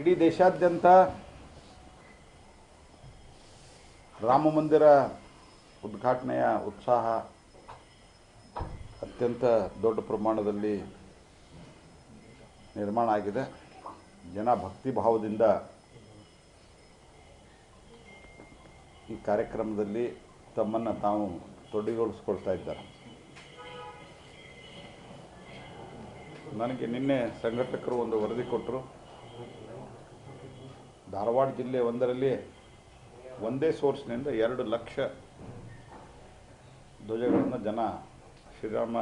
ಇಡೀ ದೇಶಾದ್ಯಂತ ರಾಮ ಮಂದಿರ ಉದ್ಘಾಟನೆಯ ಉತ್ಸಾಹ ಅತ್ಯಂತ ದೊಡ್ಡ ಪ್ರಮಾಣದಲ್ಲಿ ನಿರ್ಮಾಣ ಆಗಿದೆ. ಜನ ಭಕ್ತಿ ಭಾವದಿಂದ ಈ ಕಾರ್ಯಕ್ರಮದಲ್ಲಿ ತಮ್ಮನ್ನು ತಾವು ತೊಡಗಿಸ್ಕೊಳ್ತಾ ಇದ್ದಾರೆ. ನನಗೆ ನಿನ್ನೆ ಸಂಘಟಕರು ಒಂದು ವರದಿ ಕೊಟ್ಟರು. ಧಾರವಾಡ ಜಿಲ್ಲೆ ಒಂದರಲ್ಲಿ ಒಂದೇ ಸೋರ್ಸ್ನಿಂದ ಎರಡು ಲಕ್ಷ ಧ್ವಜಗಳನ್ನು ಜನ ಶ್ರೀರಾಮ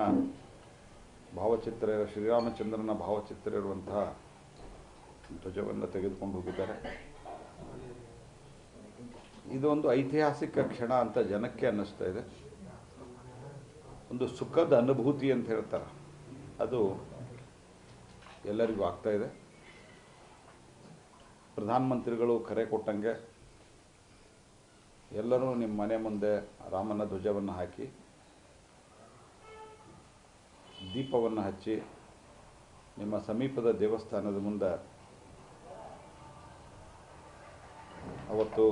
ಭಾವಚಿತ್ರ, ಶ್ರೀರಾಮಚಂದ್ರನ ಭಾವಚಿತ್ರ ಇರುವಂತಹ ಧ್ವಜವನ್ನು ತೆಗೆದುಕೊಂಡು ಹೋಗಿದ್ದಾರೆ. ಇದು ಒಂದು ಐತಿಹಾಸಿಕ ಕ್ಷಣ ಅಂತ ಜನಕ್ಕೆ ಅನ್ನಿಸ್ತಾ ಇದೆ. ಒಂದು ಸುಖದ ಅನುಭೂತಿ ಅಂತ ಹೇಳ್ತಾರೆ. ಅದು ಎಲ್ಲರಿಗೂ ಆಗ್ತಾ ಇದೆ. ಪ್ರಧಾನಮಂತ್ರಿಗಳು ಕರೆ ಕೊಟ್ಟಂಗೆ ಎಲ್ಲರೂ ನಿಮ್ಮ ಮನೆ ಮುಂದೆ ರಾಮನ ಧ್ವಜವನ್ನು ಹಾಕಿ, ದೀಪವನ್ನು ಹಚ್ಚಿ, ನಿಮ್ಮ ಸಮೀಪದ ದೇವಸ್ಥಾನದ ಮುಂದೆ ಅವತ್ತು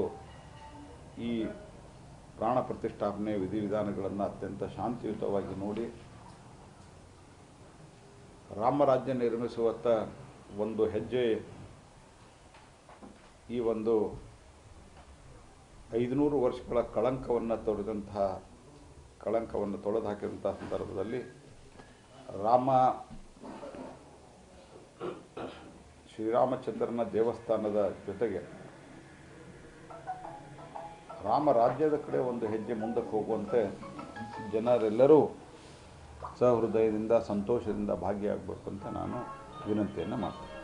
ಈ ಪ್ರಾಣ ಪ್ರತಿಷ್ಠಾಪನೆ ವಿಧಿವಿಧಾನಗಳನ್ನು ಅತ್ಯಂತ ಶಾಂತಿಯುತವಾಗಿ ನೋಡಿ ರಾಮರಾಜ್ಯ ನಿರ್ಮಿಸುವತ್ತ ಒಂದು ಹೆಜ್ಜೆ ಈ ಒಂದು ಐದುನೂರು ವರ್ಷಗಳ ಕಳಂಕವನ್ನು ತೊರೆದಂತಹ ಕಳಂಕವನ್ನು ತೊಳೆದು ಹಾಕಿದಂಥ ಸಂದರ್ಭದಲ್ಲಿ ರಾಮ ಶ್ರೀರಾಮಚಂದ್ರನ ದೇವಸ್ಥಾನದ ಜೊತೆಗೆ ರಾಮ ರಾಜ್ಯದ ಕಡೆ ಒಂದು ಹೆಜ್ಜೆ ಮುಂದಕ್ಕೆ ಹೋಗುವಂತೆ ಜನರೆಲ್ಲರೂ ಸಹೃದಯದಿಂದ, ಸಂತೋಷದಿಂದ ಭಾಗಿಯಾಗಬೇಕು ಅಂತ ನಾನು ವಿನಂತಿಯನ್ನು ಮಾಡ್ತೀನಿ.